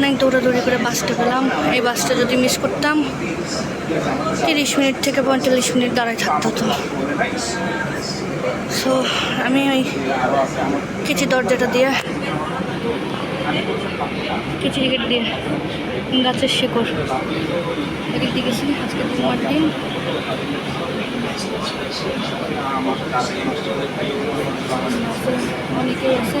অনেক দৌড়াদৌড়ি করে বাসটা পেলাম এই বাসটা যদি মিস করতাম, তিরিশ মিনিট থেকে পঁয়তাল্লিশ মিনিট দাঁড়ায় থাকতে হতো। সো আমি ওই কিছু দরজাটা দিয়ে কিছু গেট দিয়ে গাছের শেকড় এদিক দিয়ে গেছি। আজকে জুমার দিন। অনেকেই আছে।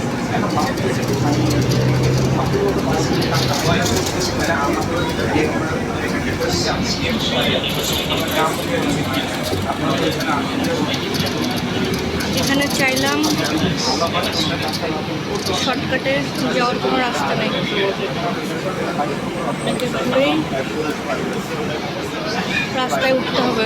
এখানে চাইলাম শর্টকাটে যাওয়ার কোনো রাস্তা নেই। আপনাকে ঘুরেই রাস্তায় উঠতে হবে।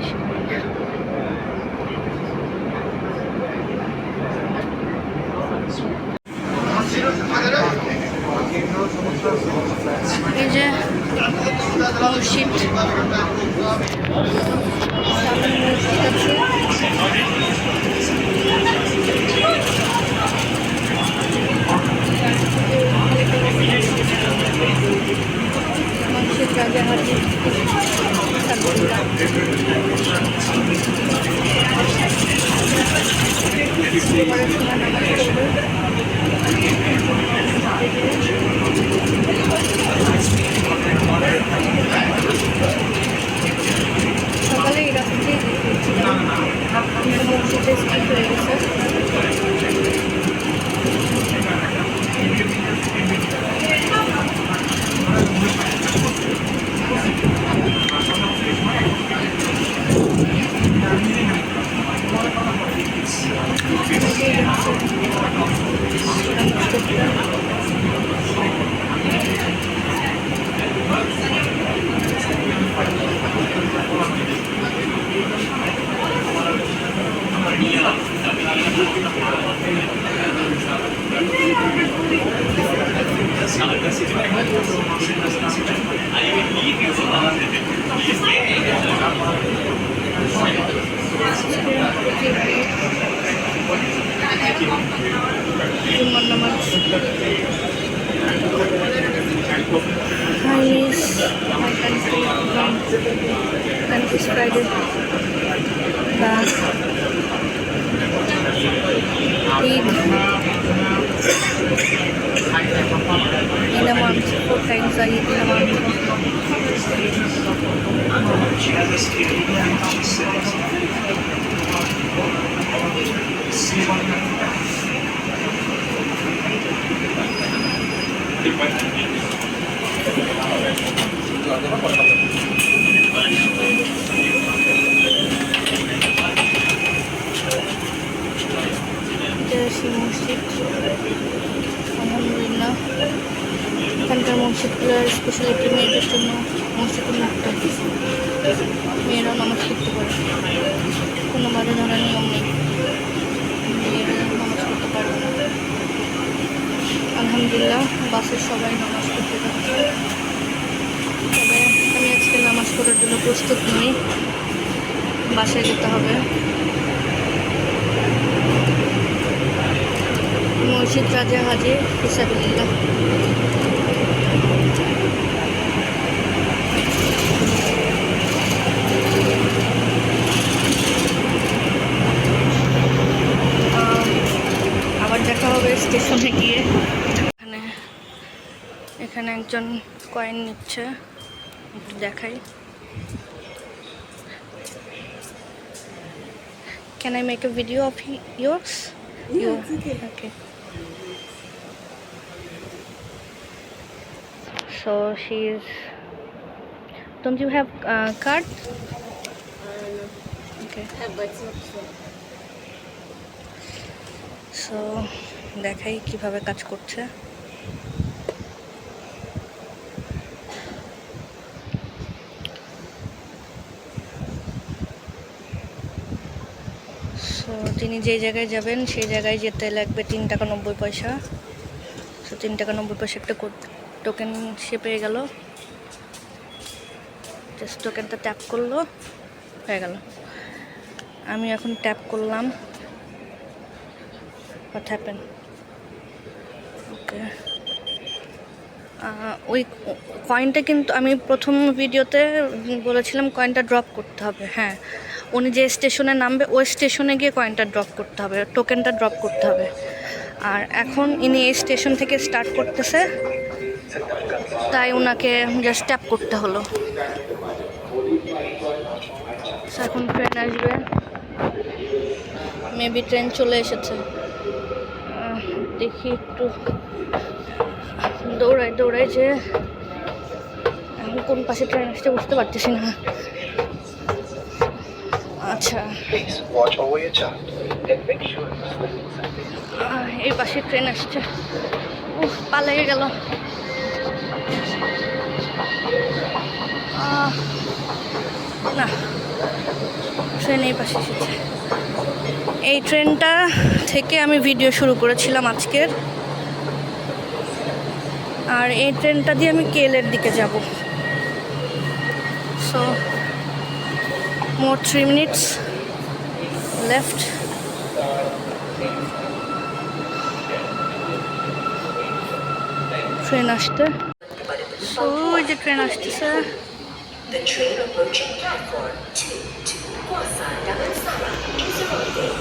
কিন্তু বাংলাদেশি মানুষ এই সকালে রাস্তাতেই গিয়েছিলাম মসজিদে স্কিপ হয়ে গেছে Halis, may country from country spreader. Bag. Pig. Ginamam ko po kayo sa iyo. Ginamam ko. She had this kid. Yeah. মসজিদ আলহামদুলিল্লাহ এখানকার মসজিদগুলোর স্পেশালিটি মেয়েদের জন্য মসজিদ মুক্ত মেয়েরাও নামাজ পড়তে পারে কোনো বাধা ধরার নিয়ম নেই মেয়েরা নামাজ পড়তে পারবে না আলহামদুলিল্লাহ, বাসের সবাই নামাজ পড়তে যাচ্ছে। তবে আমি আজকে নামাজ পড়ার জন্য প্রস্তুত নই। বাসায় যেতে হবে। মসজিদ রাজা হাজির, হিসাবিল্লাহ আহ, স্টেশনে গিয়ে এখানে এখানে একজন কয়েন নিচ্ছে দেখাই। Can I make a video of years okay so she is don't you have card so দেখাই কীভাবে কাজ করছে। সো তিনি যে জায়গায় যাবেন, সেই জায়গায় যেতে লাগবে তিন টাকা নব্বই পয়সা। সো তিন টাকা নব্বই পয়সা একটা টোকেন সে পেয়ে গেল। জাস্ট টোকেনটা ট্যাপ করল, হয়ে গেল। আমি এখন ট্যাপ করলাম। হোয়াট হ্যাপেন ওকে ওই কয়েনটা কিন্তু আমি প্রথম ভিডিওতে বলেছিলাম কয়েনটা ড্রপ করতে হবে হ্যাঁ। উনি যে স্টেশনে নামবে, ওই স্টেশনে গিয়ে কয়েনটা ড্রপ করতে হবে টোকেনটা ড্রপ করতে হবে। আর এখন ইনি এই স্টেশন থেকে স্টার্ট করতেছে, তাই ওনাকে জাস্ট ট্যাপ করতে হলো। এখন ট্রেন আসবে। মেবি ট্রেন চলে এসেছে। দেখি একটু। দৌড়াই দৌড়াই যে এখন কোন পাশে ট্রেন আসছে বুঝতে পারতেছি না। আহ, এই পাশে ট্রেন আসছে। উফ পালিয়ে গেল। না ট্রেন এই পাশে এসেছে। এই ট্রেনটা থেকে আমি ভিডিও শুরু করেছিলাম আজকের। আর এই ট্রেনটা দিয়ে আমি কেলের দিকে যাব। So More three minutes left train আসতে সো ওই যে ট্রেন আসতেছে The train approaching platform 2 to Kwasa Damansara is arriving.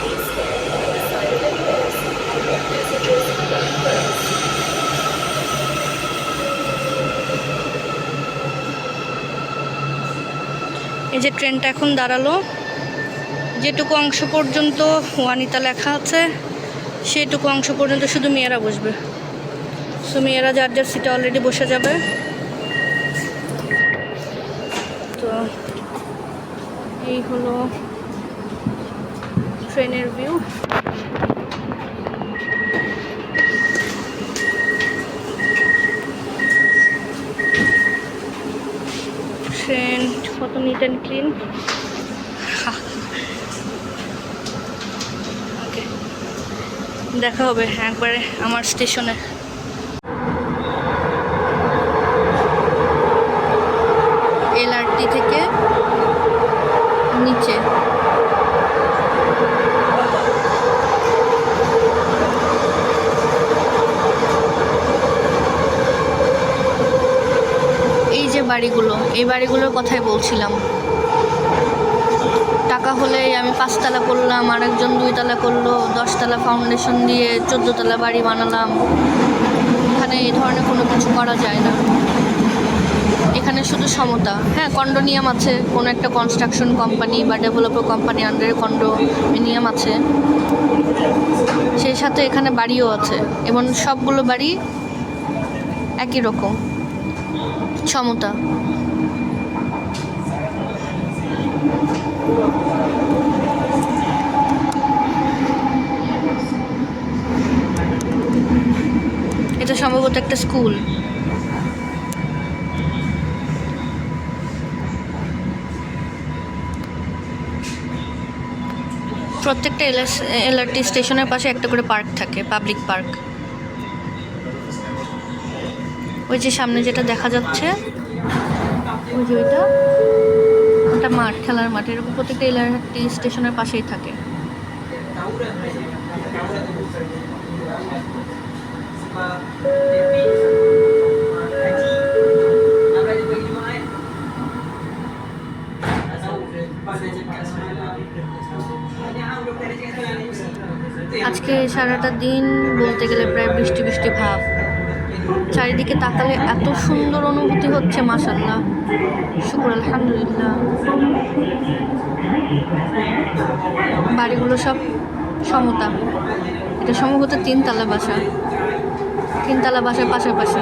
Please stand on the side of the doors. Passengers are first. এই যে ট্রেনটা এখন দাঁড়াল, যেটুকু অংশ পর্যন্ত ওয়ানিতা লেখা আছে সেটুকু অংশ পর্যন্ত শুধু মেয়েরা বসবে। সো মেয়েরা যার যার সিটে অলরেডি বসে যাবে। তো এই হলো ট্রেনের ভিউ ট্রেন কত নিট অ্যান্ড ক্লিন ওকে দেখা হবে একবারে আমার স্টেশনে। এলআরটি থেকে নিচে। এই যে বাড়িগুলো। এই বাড়িগুলোর কথাই বলছিলাম। টাকা হলে আমি পাঁচতলা করলাম, আরেকজন দুইতলা করল, দশতলা ফাউন্ডেশন দিয়ে চোদ্দোতলা বাড়ি বানালাম। এখানে এই ধরনের কোনো কিছু করা যায় না। এখানে শুধু সমতা। হ্যাঁ কন্ডোনিয়াম আছে, কোনো একটা কনস্ট্রাকশন কোম্পানি বা ডেভেলপার কোম্পানি আন্ডারে কন্ডোমিনিয়াম আছে। সেই সাথে এখানে বাড়িও আছে। এবং সবগুলো বাড়ি একই রকম। সমতা। এটা সম্ভবত একটা স্কুল। প্রত্যেকটা এলআরটি স্টেশনের পাশে একটা করে পার্ক থাকে, পাবলিক পার্ক। ওই যে সামনে যেটা দেখা যাচ্ছে, ওই যে ওইটা। ওটা মাঠ, খেলার মাঠ। এরকম প্রত্যেকটা এলআরটি স্টেশনের পাশেই থাকে। আজকে সারাটা দিন বলতে গেলে প্রায় বৃষ্টি বৃষ্টি ভাব। চারিদিকে তাকালে এত সুন্দর অনুভূতি হচ্ছে মাসাল্লাহ শুকুর, আলহামদুলিল্লাহ। বাড়িগুলো সব সমতা। এটা সম্ভবত তিনতলা বাসা। তিনতলা বাসার পাশাপাশি।